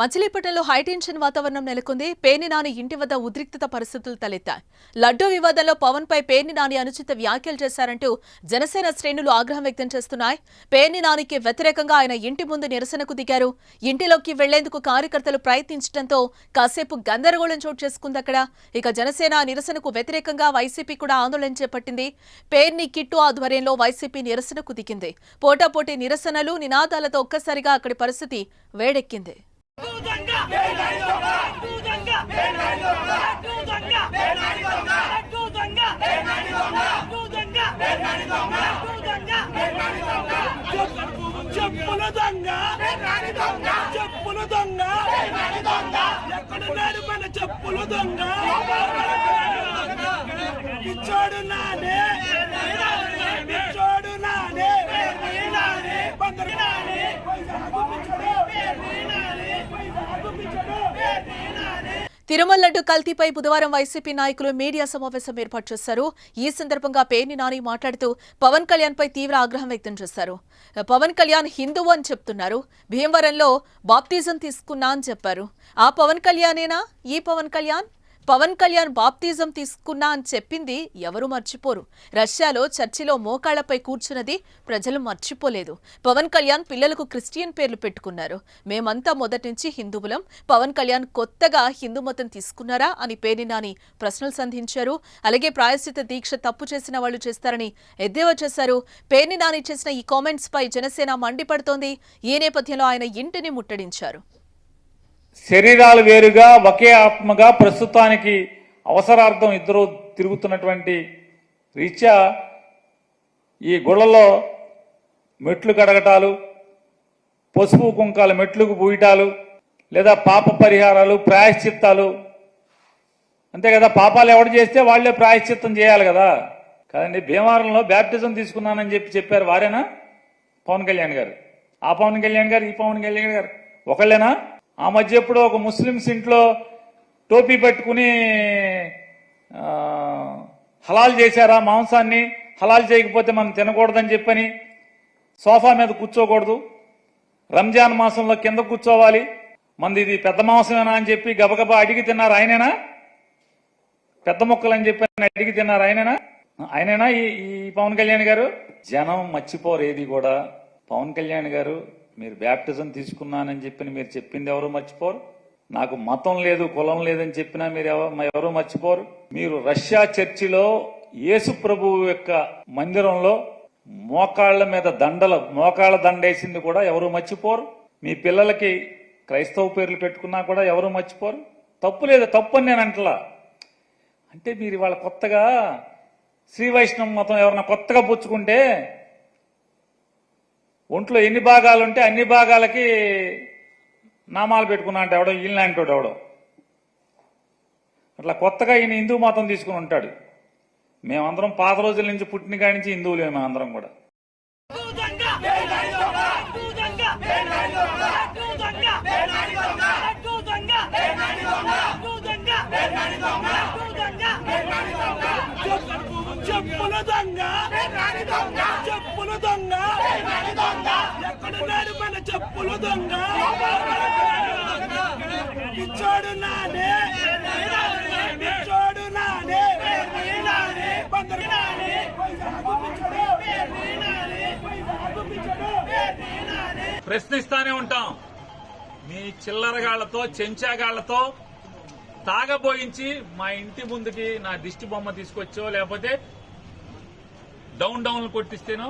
మచిలీపట్నంలో హైటెన్షన్ వాతావరణం నెలకొంది. పేర్ని నాని ఇంటి వద్ద ఉద్రిక్తత పరిస్థితులు తలెత్తాయి. లడ్డూ వివాదంలో పవన్ పై పేర్ని నాని అనుచిత వ్యాఖ్యలు చేశారంటూ జనసేన శ్రేణులు ఆగ్రహం వ్యక్తం చేస్తున్నాయి. పేర్ని నానికి వ్యతిరేకంగా ఆయన ఇంటి ముందు నిరసనకు దిగారు. ఇంటిలోకి వెళ్ళేందుకు కార్యకర్తలు ప్రయత్నించడంతో కాసేపు గందరగోళం చోటు చేసుకుంది అక్కడ. ఇక జనసేన నిరసనకు వ్యతిరేకంగా వైసీపీ కూడా ఆందోళన చేపట్టింది. పేర్ని కిట్టు ఆధ్వర్యంలో వైసీపీ నిరసనకు దిగింది. పోటాపోటీ నిరసనలు నినాదాలతో ఒక్కసారిగా అక్కడి పరిస్థితి వేడెక్కింది. చెప్పుల దొంగ! చెప్పుల దొంగ! ఎక్కడ నడిపిన చెప్పుల దొంగ పిచ్చోడు నానే పిచ్చోడు నానే బందరు వైజాగు పిచ్చోడు వైజాగు పిచ్చోడు తిరుమల లడ్డు కల్తీపై బుధవారం వైసీపీ నాయకులు మీడియా సమావేశం ఏర్పాటు చేశారు. ఈ సందర్భంగా పేర్ని నాని మాట్లాడుతూ పవన్ కళ్యాణ్ పై తీవ్ర ఆగ్రహం వ్యక్తం చేశారు. పవన్ కళ్యాణ్ హిందువు అని చెప్తున్నారు. భీమవరంలో బాప్తిజం తీసుకున్నా అని చెప్పారు. ఆ పవన్ కళ్యాణేనా? ఈ పవన్ కళ్యాణ్? పవన్ కళ్యాణ్ బాప్తిజం తీసుకున్నా అని చెప్పింది ఎవరు మర్చిపోరు. రష్యాలో చర్చిలో మోకాళ్ళపై కూర్చున్నది ప్రజలు మర్చిపోలేదు. పవన్ కళ్యాణ్ పిల్లలకు క్రిస్టియన్ పేర్లు పెట్టుకున్నారు. మేమంతా మొదటి నుంచి హిందువులం. పవన్ కళ్యాణ్ కొత్తగా హిందూ మతం తీసుకున్నారా అని పేర్ని నాని ప్రశ్నలు సంధించారు. అలాగే ప్రాయశ్చిత దీక్ష తప్పు చేసిన వాళ్ళు చేస్తారని ఎద్దేవా చేశారు. పేర్ని నాని చేసిన ఈ కామెంట్స్ పై జనసేన మండిపడుతోంది. ఈ నేపథ్యంలో ఆయన ఇంటిని ముట్టడించారు. శరీరాలు వేరుగా ఒకే ఆత్మగా ప్రస్తుతానికి అవసరార్థం ఇద్దరు తిరుగుతున్నటువంటి రీత్యా ఈ గుళ్ళలో మెట్లు కడగటాలు పసుపు కుంకాలు మెట్లుకు పూయటాలు లేదా పాప పరిహారాలు ప్రాయశ్చిత్తాలు. అంతే కదా పాపాలు ఎవడు చేస్తే వాళ్ళే ప్రాయశ్చిత్తం చేయాలి కదా. కదండి భీమవరంలో బ్యాప్టిజం తీసుకున్నానని చెప్పి చెప్పారు వారేనా? పవన్ కళ్యాణ్ గారు. ఆ పవన్ కళ్యాణ్ గారు ఈ పవన్ కళ్యాణ్ గారు. ఒకళ్ళేనా? ఆ మధ్య ఎప్పుడో ఒక ముస్లిమ్స్ ఇంట్లో టోపీ పెట్టుకుని హలాల్ చేశారా మాంసాన్ని? హలాల్ చేయకపోతే మనం తినకూడదని చెప్పని సోఫా మీద కూర్చోకూడదు. రంజాన్ మాసంలో కింద కూర్చోవాలి. మంది ఇది పెద్ద మాంసమేనా అని చెప్పి గబగబా అడిగి తిన్నారు ఆయనేనా? పెద్ద మొక్కలు అని చెప్పి అడిగి తిన్నారు ఆయనేనా? ఆయనేనా ఈ ఈ పవన్ కళ్యాణ్ గారు? జనం మర్చిపోరు ఏది కూడా. పవన్ కళ్యాణ్ గారు మీరు బ్యాప్టిజం తీసుకున్నానని చెప్పి మీరు చెప్పింది ఎవరు మర్చిపోరు? నాకు మతం లేదు కులం లేదని చెప్పినా మీరు ఎవరు మర్చిపోరు? మీరు రష్యా చర్చిలో యేసు ప్రభువు యొక్క మందిరంలో మోకాళ్ళ మీద దండలు మోకాళ్ళ దండేసింది కూడా ఎవరు మర్చిపోరు? మీ పిల్లలకి క్రైస్తవ పేర్లు పెట్టుకున్నా కూడా ఎవరు మర్చిపోరు? తప్పు లేదు తప్పు అని నేను అంటలా. అంటే మీరు ఇవాళ కొత్తగా శ్రీ వైష్ణవ మతం ఎవరన్నా కొత్తగా పుచ్చుకుంటే ఒంట్లో ఎన్ని భాగాలు ఉంటే అన్ని భాగాలకి నామాలు పెట్టుకున్నా అంటే ఎవడో ఈయనలాంటి ఎవడో అట్లా కొత్తగా ఈయన హిందూ మతం తీసుకుని ఉంటాడు మేమందరం పాత రోజుల నుంచి పుట్టిన కాడి నుంచి హిందువులే మేమందరం కూడా చెప్పుల దొంగ ఎక్కడున్నాడు మన దొంగ పిచ్చోడు నానే పిచ్చోడు నానే బందరు ప్రశ్నిస్తానే ఉంటాం. మీ చిల్లరగాళ్ళతో చెంచాగాళ్ళతో తాగబోయించి మా ఇంటి ముందుకి నా దిష్టి బొమ్మ తీసుకొచ్చో లేకపోతే డౌన్ డౌన్లు కొట్టిస్తేనో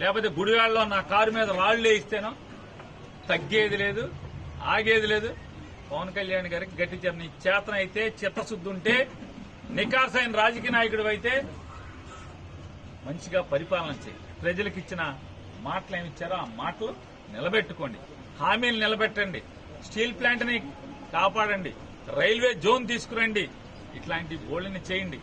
లేకపోతే గుడివాడలో నా కారు మీద రాళ్ళు వేయిస్తేనో తగ్గేది లేదు ఆగేది లేదు. పవన్ కళ్యాణ్ గారికి గట్టి చెప్పిన చేతన అయితే చిత్తశుద్ధి ఉంటే నికార్సైన రాజకీయ నాయకుడు అయితే మంచిగా పరిపాలన చేయి. ప్రజలకు ఇచ్చిన మాటలు ఏమిచ్చారో ఆ మాటలు నిలబెట్టుకోండి. హామీలు నిలబెట్టండి. స్టీల్ ప్లాంట్ని కాపాడండి. రైల్వే జోన్ తీసుకురండి. ఇట్లాంటి బోళ్ళని చేయండి.